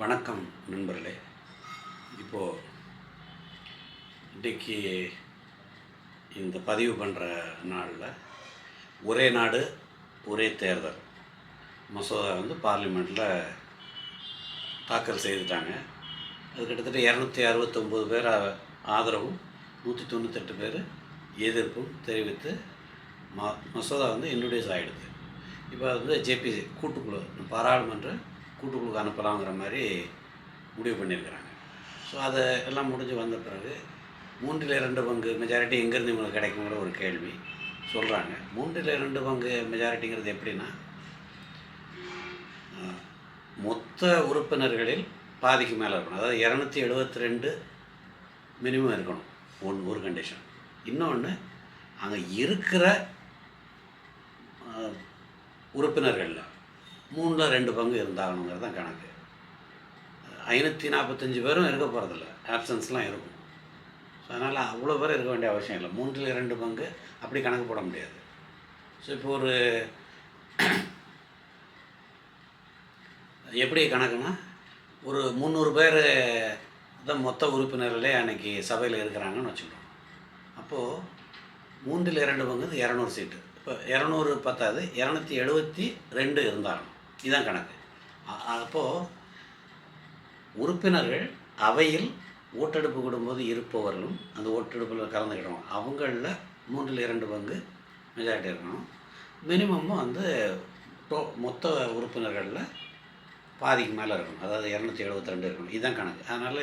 வணக்கம் நண்பர்களே. இப்போது இன்றைக்கி இந்த பதிவு பண்ணுற நாளில் ஒரே நாடு ஒரே தேர்தல். மசோதா வந்து பார்லிமெண்ட்டில் தாக்கல் செய்துட்டாங்க. அது கிட்டத்தட்ட இரநூத்தி அறுபத்தொம்போது பேர் ஆதரவும் நூற்றி தொண்ணூத்தெட்டு பேர் எதிர்ப்பும் தெரிவித்து ம மசோதா வந்து இன்ட்ரடியூஸ் ஆகிடுது இப்போ வந்து ஜேபி கூட்டுக்குழு பாராளுமன்ற கூட்டுக்குழுக்கு அனுப்பலாங்கிற மாதிரி முடிவு பண்ணியிருக்கிறாங்க. ஸோ அதை எல்லாம் முடிஞ்சு வந்த பிறகு மூன்றில் இரண்டு பங்கு மெஜாரிட்டி எங்கேருந்து இவங்களுக்கு கிடைக்குங்கிற ஒரு கேள்வி சொல்கிறாங்க மூன்றில் இரண்டு பங்கு மெஜாரிட்டிங்கிறது எப்படின்னா மொத்த உறுப்பினர்களில் பாதிக்கு மேலே இருக்கணும். அதாவது இரநூத்தி எழுபத்தி ரெண்டு மினிமம் இருக்கணும். ஒன் ஒரு கண்டிஷன் இன்னொன்று அங்கே இருக்கிற உறுப்பினர்களில் மூணில் ரெண்டு பங்கு இருந்தாகணுங்கிறது தான் கணக்கு. ஐநூற்றி நாற்பத்தஞ்சு பேரும் இருக்க போகிறதில்ல ஆப்சன்ஸ்லாம் இருக்கும். ஸோ அதனால் அவ்வளோ பேர் இருக்க வேண்டிய அவசியம் இல்லை. மூன்றில் இரண்டு பங்கு அப்படி கணக்கு போட முடியாது. ஸோ இப்போ ஒரு எப்படி கணக்குனா ஒரு முந்நூறு பேர் தான் மொத்த உறுப்பினர்களே அன்னைக்கு சபையில் இருக்கிறாங்கன்னு வச்சுக்கணும். அப்போது மூன்றில் இரண்டு பங்கு இரநூறு சீட்டு. இப்போ இரநூறு பத்தாது இரநூத்தி எழுபத்தி ரெண்டு இருந்தாலும் இதுதான் கணக்கு. அப்போது உறுப்பினர்கள் அவையில் ஓட்டெடுப்பு கொடுக்கும்போது இருப்பவர்களும் அந்த ஓட்டெடுப்பில் கலந்துக்கிடணும் அவங்களில் மூன்றில் இரண்டு பங்கு மெஜாரிட்டி இருக்கணும். மினிமமும் வந்து டோ மொத்த உறுப்பினர்களில் பாதிக்கு மேலே இருக்கணும். அதாவது இரநூத்தி எழுபத்தி ரெண்டு இருக்கணும். இதுதான் கணக்கு. அதனால்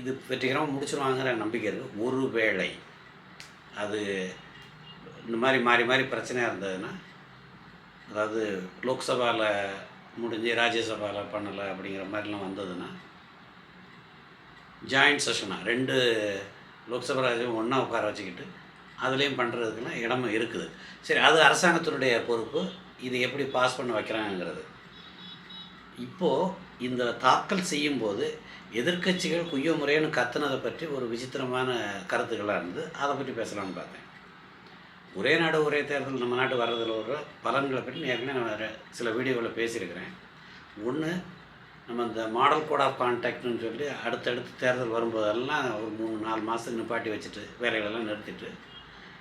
இது வெற்றிகரமாக முடிச்சிருவாங்கிற நம்பிக்கை இருக்குது ஒரு வேளை அது இந்த மாதிரி மாறி மாறி பிரச்சனையாக இருந்ததுன்னா அதாவது லோக்சபாவில் முடிஞ்சு ராஜ்யசபாவில் பண்ணலை அப்படிங்கிற மாதிரிலாம் வந்ததுன்னா ஜாயிண்ட் செஷனாக ரெண்டு லோக்சபா ராஜ்யம் ஒன்றா உட்கார வச்சுக்கிட்டு அதுலேயும் பண்ணுறதுக்கெல்லாம் இடம் இருக்குது. சரி அது அரசாங்கத்தினுடைய பொறுப்பு இது எப்படி பாஸ் பண்ண வைக்கிறாங்கங்கிறது. இப்போது இந்த தாக்கல் செய்யும்போது எதிர்க்கட்சிகள் குய்ய முறைன்னு கத்துனதை பற்றி ஒரு விசித்திரமான கருத்துக்களாக இருந்தது அதை பற்றி பேசலாம்னு பார்த்தேன். ஒரே நாடு ஒரே தேர்தல் நம்ம நாட்டு வர்றதில் ஒரு பலன்களை பற்றி ஏற்கனவே நான் வேறு சில வீடியோவில் பேசியிருக்கிறேன். ஒன்று நம்ம இந்த மாடல் கோட் ஆஃப் கான்டாக்ட்னு சொல்லி அடுத்தடுத்து தேர்தல் வரும்போதெல்லாம் ஒரு மூணு நாலு மாதத்துக்கு நிப்பாட்டி வச்சுட்டு வேலைகளெல்லாம் நிறுத்திட்டு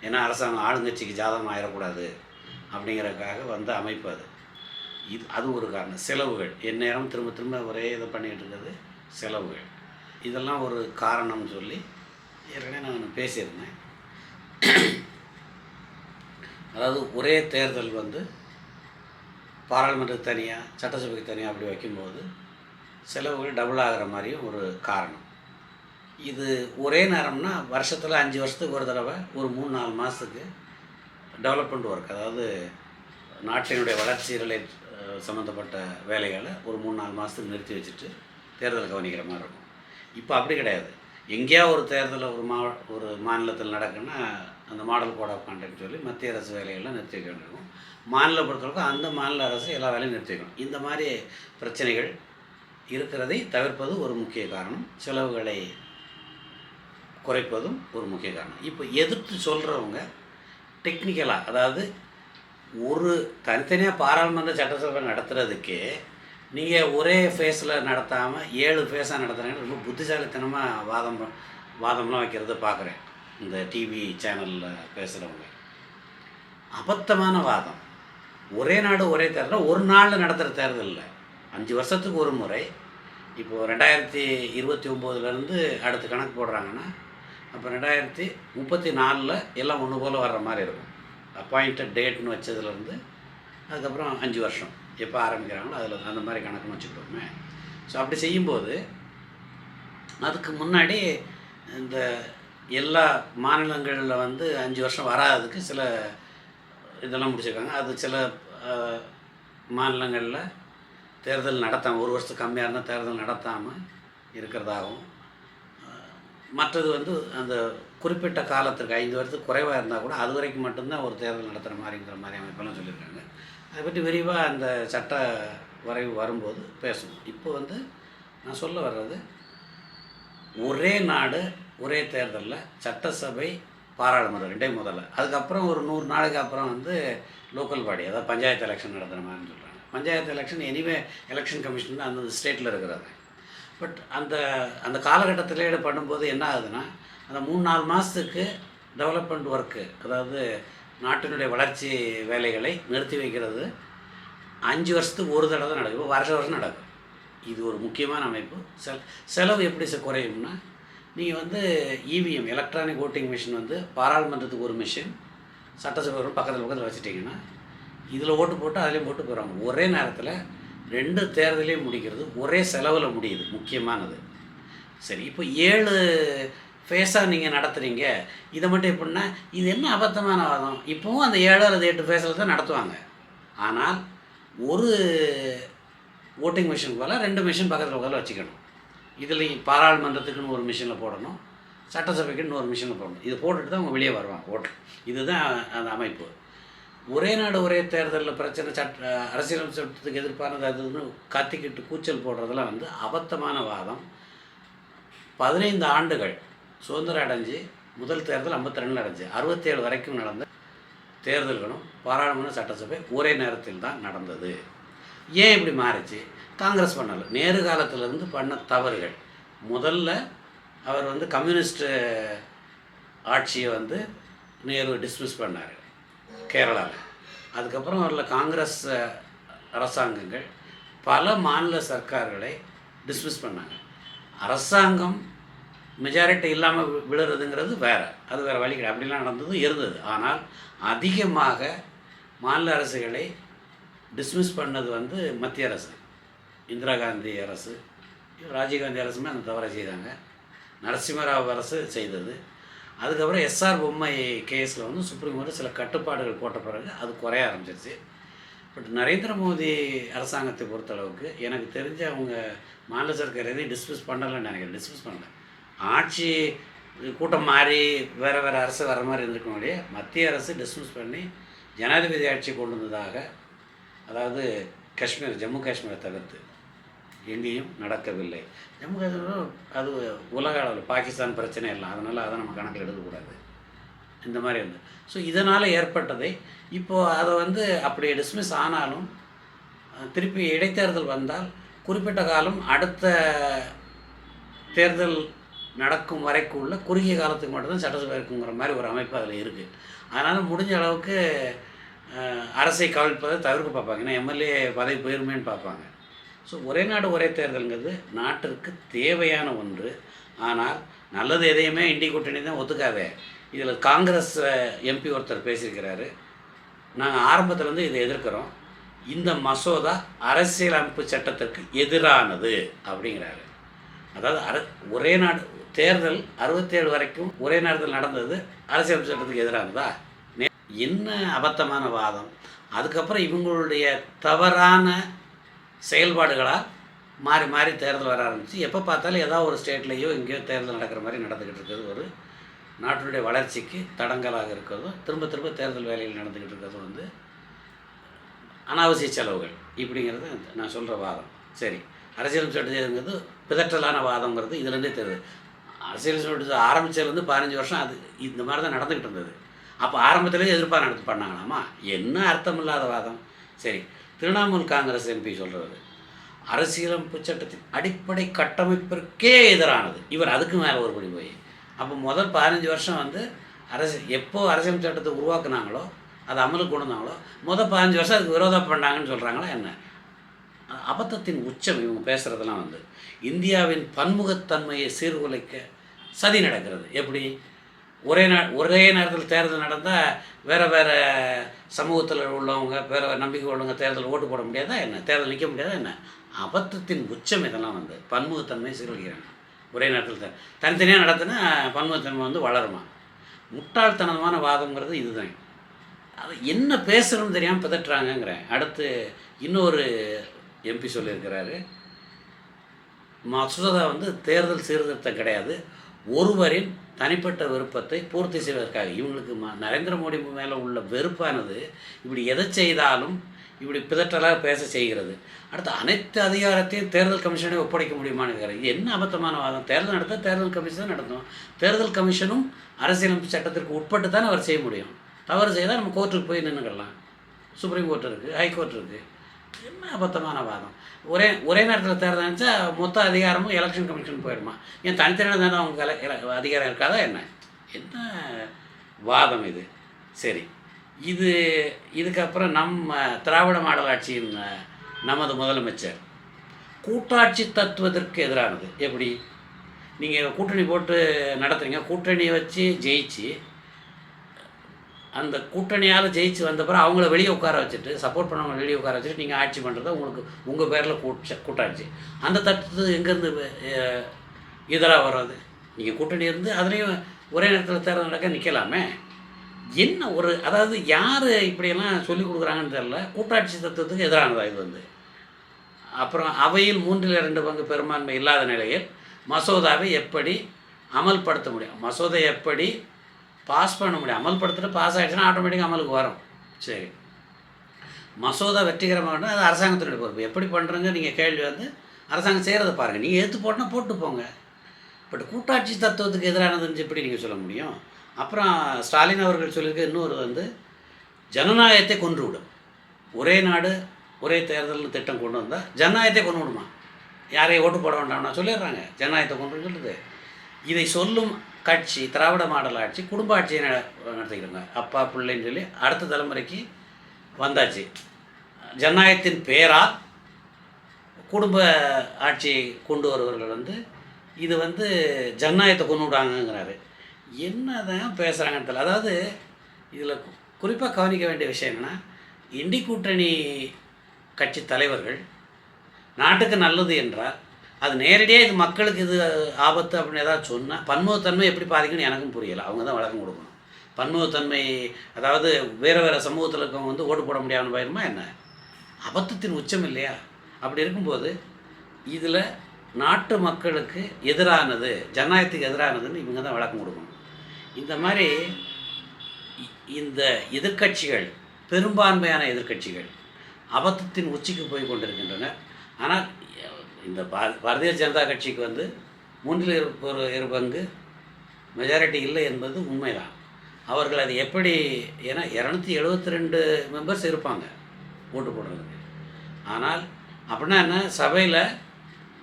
ஏன்னா அரசாங்கம் ஆளுங்கட்சிக்கு ஜாதகம் ஆயிடக்கூடாது அப்படிங்கிறதுக்காக வந்த அமைப்பு அது. இது அது ஒரு காரணம். செலவுகள். எந்நேரம் திரும்ப திரும்ப ஒரே இதை பண்ணிகிட்டு இருக்கிறது செலவுகள். இதெல்லாம் ஒரு காரணம்னு சொல்லி ஏற்கனவே நான் பேசியிருந்தேன். அதாவது ஒரே தேர்தல் வந்து பாராளுமன்றத்துக்கு தனியாக சட்டசபைக்கு தனியாக அப்படி வைக்கும்போது செலவுகள் டபுள் ஆகிற மாதிரியும் ஒரு காரணம். இது ஒரே நேரம்னா வருஷத்தில் அஞ்சு வருஷத்துக்கு ஒரு தடவை ஒரு மூணு நாலு மாதத்துக்கு டெவலப்மெண்ட் ஒர்க் அதாவது நாட்டினுடைய வளர்ச்சி ரிலேட் சம்மந்தப்பட்ட வேலைகளை ஒரு மூணு நாலு மாதத்துக்கு நிறுத்தி வச்சுட்டு தேர்தல் கவனிக்கிற மாதிரி இருக்கும். இப்போ அப்படி கிடையாது. எங்கேயா ஒரு தேர்தல் ஒரு மா ஒரு மாநிலத்தில் நடக்குன்னா அந்த மாடல் கோட் ஆஃப் கான்டாக்ட் சொல்லி மத்திய அரசு வேலைகள்லாம் நிறுத்தி வைக்க வேண்டியிருக்கும். மாநில பொறுத்தவரைக்கும் அந்த மாநில அரசு எல்லா வேலையும் நிறுத்தி வைக்கணும். இந்த மாதிரி பிரச்சனைகள் இருக்கிறதை தவிர்ப்பது ஒரு முக்கிய காரணம். செலவுகளை குறைப்பதும் ஒரு முக்கிய காரணம். இப்போ எதிர்த்து சொல்கிறவங்க டெக்னிக்கலாக அதாவது ஒரு தனித்தனியாக பாராளுமன்ற சட்டசபை நடத்துகிறதுக்கு நீங்கள் ஒரே ஃபேஸில் நடத்தாமல் ஏழு ஃபேஸாக நடத்துகிறீங்க ரொம்ப புத்திசாலித்தனமாக வாதம் வாதம்லாம் வைக்கிறத பார்க்குறேன். இந்த டிவி சேனலில் பேசுகிறவங்க அபத்தமான வாதம். ஒரே நாடு ஒரே தேர்தல். ஒரு நாளில் நடத்துகிற தேர்தல் இல்லை. அஞ்சு வருஷத்துக்கு ஒரு முறை. இப்போது ரெண்டாயிரத்தி இருபத்தி ஒம்போதுலேருந்து அடுத்து கணக்கு போடுறாங்கன்னா அப்போ ரெண்டாயிரத்தி முப்பத்தி நாலில் எல்லாம் ஒன்று போல் வர்ற மாதிரி இருக்கும். அப்பாயிண்டட் டேட்னு வச்சதுலேருந்து அதுக்கப்புறம் அஞ்சு வருஷம். எப்போ ஆரம்பிக்கிறாங்களோ அதில் அந்த மாதிரி கணக்குன்னு வச்சுக்கிட்டோமே. ஸோ அப்படி செய்யும்போது அதுக்கு முன்னாடி இந்த எல்லா மாநிலங்களில் வந்து அஞ்சு வருஷம் வராததுக்கு சில இதெல்லாம் முடிச்சிருக்காங்க. அது சில மாநிலங்களில் தேர்தல் நடத்தாமல் ஒரு வருஷத்துக்கு கம்மியாக இருந்தால் தேர்தல் நடத்தாமல் இருக்கிறதாகவும் மற்றது வந்து அந்த குறிப்பிட்ட காலத்திற்கு ஐந்து வருஷத்துக்கு குறைவாக இருந்தால் கூட அது வரைக்கும் மட்டும்தான் ஒரு தேர்தல் நடத்துகிற மாதிரிங்கிற மாதிரி அமைப்பெல்லாம் சொல்லியிருக்காங்க. அதை பற்றி விரிவாக அந்த சட்ட வரைவு வரும்போது பேசணும் இப்போ வந்து நான் சொல்ல வர்றது ஒரே நாடு ஒரே தேர்தலில் சட்டசபை பாராளுமன்றம் ரெண்டே முதல்ல. அதுக்கப்புறம் ஒரு நூறு நாளைக்கு அப்புறம் வந்து லோக்கல் பாடி அதாவது பஞ்சாயத்து எலெக்ஷன் நடத்துகிற மாதிரின்னு சொல்கிறாங்க panchayat election anyway election commission அந்த அந்தந்த ஸ்டேட்டில் இருக்கிறது. பட் அந்த அந்த காலகட்டத்திலேயே பண்ணும்போது என்ன ஆகுதுன்னா அந்த மூணு நாலு மாதத்துக்கு டெவலப்மெண்ட் ஒர்க்கு அதாவது நாட்டினுடைய வளர்ச்சி வேலைகளை நிறுத்தி வைக்கிறது. அஞ்சு வருஷத்துக்கு ஒரு தடவை தான் நடக்கும் இப்போ வருஷ வருஷம் நடக்கும் இது ஒரு முக்கியமான அமைப்பு. செல் செலவு எப்படி சார் குறையும்னா நீங்கள் வந்து இவிஎம் எலக்ட்ரானிக் ஓட்டிங் மிஷின் வந்து பாராளுமன்றத்துக்கு ஒரு மிஷின் சட்டசபை பக்கத்தில் பக்கத்தில் வச்சுட்டிங்கன்னா இதில் ஓட்டு போட்டு அதுலேயும் போட்டு போயிடுவாங்க ஒரே நேரத்தில் ரெண்டு தேர்தலையும் முடிக்கிறது ஒரே செலவில் முடியுது முக்கியமானது. சரி இப்போ ஏழு ஃபேஸாக நீங்கள் நடத்துகிறீங்க இதை மட்டும் எப்படின்னா இது என்ன அபத்தமான வாதம்? இப்போவும் அந்த ஏழு அல்லது எட்டு ஃபேஸில் தான் நடத்துவாங்க. ஆனால் ஒரு ஓட்டிங் மிஷின் போல் ரெண்டு மிஷின் பக்கத்தில் பக்கத்தில் வச்சுக்கணும். இதில் பாராளுமன்றத்துக்குன்னு ஒரு மிஷினில் போடணும். சட்டசபைக்குன்னு ஒரு மிஷினில் போடணும். இது போட்டுட்டு தான் அவங்க வெளியே வருவாங்க ஓட்டு இதுதான் அந்த அமைப்பு. ஒரே நாடு ஒரே தேர்தலில் பிரச்சனை சட்ட அரசியல் சட்டத்துக்கு எதிர்ப்பானது அதுன்னு கத்திக்கிட்டு கூச்சல் போடுறதெல்லாம் வந்து அபத்தமான வாதம். பதினைந்து ஆண்டுகள் சுதந்திரம் அடைஞ்சு முதல் தேர்தல் 52 ரெண்டில் அடைஞ்சு அறுபத்தேழு வரைக்கும் நடந்த தேர்தல்களும் பாராளுமன்ற சட்டசபை ஒரே நேரத்தில் தான் நடந்தது. ஏன் இப்படி மாறிச்சு? காங்கிரஸ் பண்ணலை. நேரு காலத்திலேருந்து பண்ண தவறுகள். முதல்ல அவர் வந்து கம்யூனிஸ்ட் ஆட்சியை வந்து நேரு டிஸ்மிஸ் பண்ணார் கேரளாவில் அதுக்கப்புறம் அவரில் காங்கிரஸ் அரசாங்கங்கள் பல மாநில சர்க்கார்களை டிஸ்மிஸ் பண்ணாங்க. அரசாங்கம் மெஜாரிட்டி இல்லாமல் விழுறதுங்கிறது வேறு. அது வேறு வழி கிடையாது. அப்படிலாம் நடந்ததும் இருந்தது. ஆனால் அதிகமாக மாநில அரசுகளை டிஸ்மிஸ் பண்ணது வந்து மத்திய அரசு. இந்திரா காந்தி அரசு ராஜீவ்காந்தி அரசுமே அந்த தவறை செய்தாங்க. நரசிம்மராவ் அரசு செய்தது. அதுக்கப்புறம் எஸ்ஆர் பொம்மை கேஸில் வந்து சுப்ரீம் கோர்ட் சில கட்டுப்பாடுகள் போட்ட பிறகு அது குறைய ஆரம்பிச்சிருச்சு. பட் நரேந்திர மோடி அரசாங்கத்தை பொறுத்தளவுக்கு எனக்கு தெரிஞ்ச அவங்க மாநில சர்க்கார் எதையும் டிஸ்மிஸ் பண்ணலைன்னு நினைக்கிறேன். டிஸ்மிஸ் பண்ணல. ஆட்சி கூட்டம் மாறி வேறு வேறு அரசு வர மாதிரி இருந்திருக்க முடியாது மத்திய அரசு டிஸ்மிஸ் பண்ணி ஜனாதிபதி ஆட்சி கொண்டு வந்ததாக அதாவது காஷ்மீர் ஜம்மு காஷ்மீரை தவிர்த்து எங்கேயும் நடக்கவில்லை. ஜம்மு காஷ்மீர் அது உலக அளவில் பாகிஸ்தான் பிரச்சனை இல்லை. அதனால் அதை நம்ம கணக்கில் எடுக்கக்கூடாது. இந்த மாதிரி இருந்து ஸோ இதனால் ஏற்பட்டதை இப்போது அதை வந்து அப்படி டிஸ்மிஸ் ஆனாலும் திருப்பி இடைத்தேர்தல் வந்தால் குறிப்பிட்ட காலம் அடுத்த தேர்தல் நடக்கும் வரைக்கும் உள்ள குறுகிய காலத்துக்கு மட்டும்தான் சட்டசபை இருக்குங்கிற மாதிரி ஒரு அமைப்பு அதில் இருக்குது அதனால் முடிஞ்ச அளவுக்கு அரசை கவிழ்ப்பதை தவிர்க்க பார்ப்பாங்க. ஏன்னா எம்எல்ஏ பதவி போயிருமேன்னு பார்ப்பாங்க. ஸோ ஒரே நாடு ஒரே தேர்தலுங்கிறது நாட்டிற்கு தேவையான ஒன்று. ஆனால் நல்லது எதையுமே இண்டி கூட்டணி தான் ஒத்துக்காதே. இதில் காங்கிரஸ் எம்பி ஒருத்தர் பேசியிருக்கிறாரு. நாங்கள் ஆரம்பத்துலேருந்து இதை எதிர்க்கிறோம். இந்த மசோதா அரசியலமைப்பு சட்டத்திற்கு எதிரானது அப்படிங்கிறாரு. அதாவது அர ஒரே நாடு தேர்தல் அறுபத்தேழு வரைக்கும் ஒரே நேரத்தில் நடந்தது. அரசியலமைப்பு சட்டத்துக்கு எதிரானதா? என்ன அபத்தமான வாதம்? அதுக்கப்புறம் இவங்களுடைய தவறான செயல்பாடுகளாக மாறி மாறி தேர்தல் வர ஆரம்பிச்சு எப்போ பார்த்தாலும் ஏதாவது ஒரு ஸ்டேட்லேயோ எங்கேயோ தேர்தல் நடக்கிற மாதிரி நடந்துக்கிட்டு இருக்கிறது ஒரு நாட்டினுடைய வளர்ச்சிக்கு தடங்கலாக இருக்கிறதும் திரும்ப திரும்ப தேர்தல் வேலையில் நடந்துக்கிட்டு இருக்கிறதும் வந்து அனாவசிய செலவுகள் இப்படிங்கிறது நான் சொல்கிற வாதம். சரி அரசியல் சட்டங்கிறது பிதற்றலான வாதங்கிறது இதுலேருந்தே தெரியுது. அரசியல் சட்டம் ஆரம்பித்ததுலேருந்து பதினஞ்சு வருஷம் அது இந்த மாதிரி தான் நடந்துக்கிட்டு இருந்தது. அப்போ ஆரம்பத்திலே எதிர்ப்பாக நடத்து பண்ணாங்களாமா? என்ன அர்த்தம் இல்லாத வாதம்? சரி திரிணாமுல் காங்கிரஸ் எம்பி சொல்கிறது அரசியலமைப்பு சட்டத்தின் அடிப்படை கட்டமைப்பிற்கே எதிரானது. இவர் அதுக்கு மேலே ஒரு படி போய். அப்போ முதல் பதினஞ்சு வருஷம் வந்து அரசு எப்போ அரசியல் சட்டத்தை உருவாக்குனாங்களோ அது அமலுக்கு கொண்டு வந்தாங்களோ முதல் பதினஞ்சு வருஷம் அதுக்கு விரோதம் பண்ணாங்கன்னு சொல்கிறாங்களா என்ன? அபத்தத்தின் உச்சம் இவங்க பேசுகிறதெல்லாம் வந்து இந்தியாவின் பன்முகத்தன்மையை சீர்குலைக்க சதி நடக்கிறது. எப்படி? ஒரே நே ஒரே நேரத்தில் தேர்தல் நடந்தால் வேறு வேறு சமூகத்தில் உள்ளவங்க வேறு நம்பிக்கை உள்ளவங்க தேர்தல் ஓட்டு போட முடியாதா என்ன? தேர்தல் நிற்க முடியாதா என்ன? அபத்தத்தின் உச்சம் இதெல்லாம் வந்து பன்முகத்தன்மை சீர்குலைக்கிறாங்க ஒரே நேரத்தில் தே- தனித்தனியாக நடத்தினா பன்முகத்தன்மை வந்து வளருமா? முட்டாள்தனமான வாதம்ங்கிறது இதுதான். அது என்ன பேசுகிறோம்னு தெரியாமல் பிதட்டுறாங்கங்கிறேன் அடுத்து இன்னொரு எம்பி சொல்லியிருக்கிறாரு. மசோதா வந்து தேர்தல் சீர்திருத்தம் கிடையாது. ஒருவரின் தனிப்பட்ட விருப்பத்தை பூர்த்தி செய்வதற்காக. இவங்களுக்கு நரேந்திர மோடி மேலே உள்ள வெறுப்பானது இப்படி எதை செய்தாலும் இப்படி பிதற்றலாக பேச செய்கிறது. அடுத்து அனைத்து அதிகாரத்தையும் தேர்தல் கமிஷனை ஒப்படைக்க முடியுமான்னு இது என்ன அபத்தமான வாதம்? தேர்தல் நடத்த தேர்தல் கமிஷன் நடத்தும் தேர்தல் கமிஷனும் அரசியலமைப்பு சட்டத்திற்கு உட்பட்டு தானே அவர் செய்ய முடியும். தவறு செய்தால் நம்ம கோர்ட்டுக்கு போய் நின்றுக்கலாம் சுப்ரீம் கோர்ட் இருக்குது ஹை கோர்ட் இருக்குது என்ன அபத்தமான வாதம்? ஒரே ஒரே நேரத்தில் தேர்தல் நினச்சா மொத்த அதிகாரமும் எலெக்ஷன் கமிஷன் போயிடுமா ஏன் தனித்தனியாக தானே அவங்க அதிகாரம் இருக்காதா என்ன? என்ன வாதம் இது? சரி. இது இதுக்கப்புறம் நம்ம திராவிட மாடல் ஆட்சியின் நமது முதலமைச்சர் கூட்டாட்சி தத்துவத்திற்கு எதிரானது. எப்படி? நீங்கள் கூட்டணி போட்டு நடத்துறீங்க. கூட்டணியை வச்சு ஜெயிச்சு அந்த கூட்டணியால் ஜெயிச்சு வந்த பிறகு அவங்கள வெளியே உட்கார வச்சுட்டு சப்போர்ட் பண்ணவங்க வெளியே உட்கார வச்சுட்டு நீங்கள் ஆட்சி பண்ணுறது உங்களுக்கு உங்கள் பேரில் கூட்ட கூட்டாட்சி அந்த தட்டு எங்கேருந்து இதராக வராது நீங்கள் கூட்டணி இருந்து அதுலேயும் ஒரே நேரத்தில் தேர்தல் நடக்க நிற்கலாமே என்ன ஒரு அதாவது யார் இப்படியெல்லாம் சொல்லி கொடுக்குறாங்கன்னு தெரில கூட்டாட்சி தத்துவத்துக்கு எதிரானதாக இது வந்து? அப்புறம் அவையில் மூன்றில் இரண்டு பங்கு பெரும்பான்மை இல்லாத நிலையில் மசோதாவை எப்படி அமல்படுத்த முடியும்? மசோதை எப்படி பாஸ் பண்ண முடியும். அமல்படுத்திட்டு பாஸ் ஆகிடுச்சுன்னா ஆட்டோமேட்டிக்காக அமலுக்கு வரும். சரி. மசோதா வெற்றிகரமாக அது அரசாங்கத்தினுடைய பொறுப்பு எப்படி பண்ணுறங்க நீங்கள் கேள்வி வந்து அரசாங்கம் செய்கிறத பாருங்கள் நீங்கள் எடுத்து போட்டால் போட்டு போங்க. பட் கூட்டாட்சி தத்துவத்துக்கு எதிரானதுன்னு எப்படி நீங்கள் சொல்ல முடியும்? அப்புறம் ஸ்டாலின் அவர்கள் சொல்லியிருக்க இன்னொரு வந்து ஜனநாயகத்தை கொன்று விடும். ஒரே நாடு ஒரே தேர்தல்னு திட்டம் கொண்டு வந்தால் ஜனநாயகத்தை கொண்டு விடுமா? யாரையும் ஓட்டு போட வேண்டாம்னா சொல்லிடுறாங்க. ஜனநாயகத்தை கொண்டு சொல்லுது இதை சொல்லும் கட்சி திராவிட மாடல் ஆட்சி குடும்ப ஆட்சியை நட- நடத்திக்கிறாங்க அப்பா பிள்ளைன்னு சொல்லி அடுத்த தலைமுறைக்கு வந்தாச்சு. ஜனநாயகத்தின் பேரால் குடும்ப ஆட்சியை கொண்டு வருவர்கள் வந்து இது வந்து ஜனநாயகத்தை கொண்டு விடாங்கங்கிறாரு என்னதான் பேசுகிறாங்கன்னு தெரியல. அதாவது இதில் குறிப்பாக கவனிக்க வேண்டிய விஷயம் என்னென்னா இண்டி கூட்டணி கட்சி தலைவர்கள் நாட்டுக்கு நல்லது என்றால் அது நேரடியாக இது மக்களுக்கு இது ஆபத்து அப்படின்னு ஏதாவது சொன்னால் பன்முகத்தன்மை எப்படி பாதிக்குன்னு எனக்கும் புரியலை. அவங்க தான் வழக்கம் கொடுக்கணும். பன்முகத்தன்மை அதாவது வேறு வேறு சமூகத்தில் இருக்கவங்க வந்து ஓட்டு போட முடியாமல் போயிருமா என்ன? அபத்தத்தின் உச்சம் இல்லையா? அப்படி இருக்கும்போது இதில் நாட்டு மக்களுக்கு எதிரானது ஜனநாயகத்துக்கு எதிரானதுன்னு இவங்க தான் விளக்கம் கொடுக்கணும். இந்த மாதிரி இந்த எதிர்க்கட்சிகள் பெரும்பான்மையான எதிர்க்கட்சிகள் அபத்தத்தின் உச்சிக்கு போய் கொண்டிருக்கின்றன. ஆனால் இந்த பாரதிய ஜனதா கட்சிக்கு வந்து மூன்றில் இரு- இரு பங்கு மெஜாரிட்டி இல்லை என்பது உண்மைதான். அவர்கள் அது எப்படி ஏன்னா இரநூத்தி எழுபத்தி ரெண்டு மெம்பர்ஸ் இருப்பாங்க ஓட்டு போடுறதுக்கு. ஆனால் அப்படின்னா என்ன சபையில்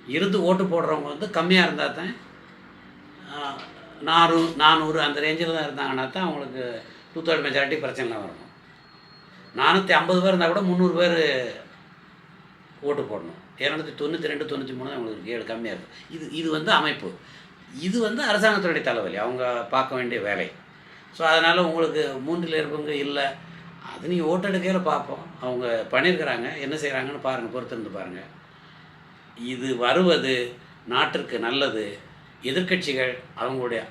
இருந்து ஓட்டு போடுறவங்க வந்து கம்மியாக இருந்தால் தான் நானூறு நானூறு அந்த ரேஞ்சில் தான் இருந்தாங்கன்னா தான் அவங்களுக்கு டூ தேர்ட் மெஜாரிட்டி பிரச்சனைலாம் வரணும் நானூற்றி ஐம்பது பேர் இருந்தால் கூட முந்நூறு பேர் ஓட்டு போடணும். இரநூத்தி தொண்ணூற்றி ரெண்டு தொண்ணூற்றி மூணு தான் அவங்களுக்கு ஏழு கம்மியாக இருக்கும் இது இது வந்து அமைப்பு. இது வந்து அரசாங்கத்தினுடைய தலைவலி. அவங்க பார்க்க வேண்டிய வேலை. ஸோ அதனால் உங்களுக்கு மூன்றில் இருக்கவங்க இல்லை. அது நீங்கள் ஓட்டெடுக்கையில் பார்ப்போம். அவங்க பண்ணியிருக்கிறாங்க. என்ன செய்கிறாங்கன்னு பாருங்கள் பொறுத்திருந்து பாருங்கள் இது வருவது நாட்டிற்கு நல்லது. எதிர்க்கட்சிகள் அவங்களுடைய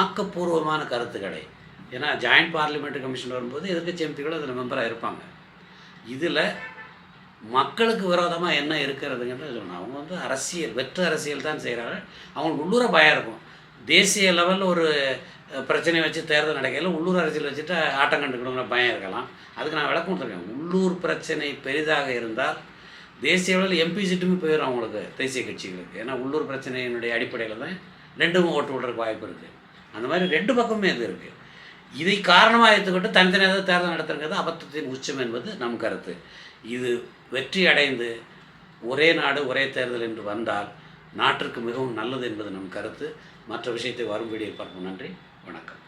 ஆக்கப்பூர்வமான கருத்துக்களை. ஏன்னா ஜாயிண்ட் பார்லிமெண்ட்ரி கமிஷன் வரும்போது எதிர்க்கட்சி எம்பிகளும் அதில் மெம்பராக இருப்பாங்க. இதில் மக்களுக்கு விரோதமாக என்ன இருக்கிறதுங்கிறது சொல்லணும் அவங்க வந்து அரசியல் வெற்று அரசியல் தான் செய்கிறாங்க அவங்களுக்கு உள்ளூர பயம் இருக்கும். தேசிய லெவலில் ஒரு பிரச்சனையை வச்சு தேர்தல் நடக்கையில் உள்ளூர் அரசியல் வச்சுட்டு ஆட்டம் கண்டுக்கணுங்கிற பயம் இருக்கலாம். அதுக்கு நான் விளக்கம் கொடுத்துருக்கேன். உள்ளூர் பிரச்சனை பெரிதாக இருந்தால் தேசிய அளவில் எம்பி சீட்டுமே போயிடும் அவங்களுக்கு தேசிய கட்சிகளுக்கு. ஏன்னா உள்ளூர் பிரச்சனையினுடைய அடிப்படையில் தான் ரெண்டும் ஓட்டு விடுறதுக்கு வாய்ப்பு இருக்குது அந்த மாதிரி ரெண்டு பக்கமே இது இருக்குது இதை காரணமாக எடுத்துக்கிட்டு தனித்தனியாக தேர்தல் நடத்துறது அபத்தத்தின் உச்சம் என்பது நம் கருத்து. இது வெற்றி அடைந்து ஒரே நாடு ஒரே தேர்தல் என்று வந்தால் நாட்டிற்கு மிகவும் நல்லது என்பது நம் கருத்து. மற்ற விஷயத்தை வரும் வீடியோ பார்ப்போம். நன்றி. வணக்கம்.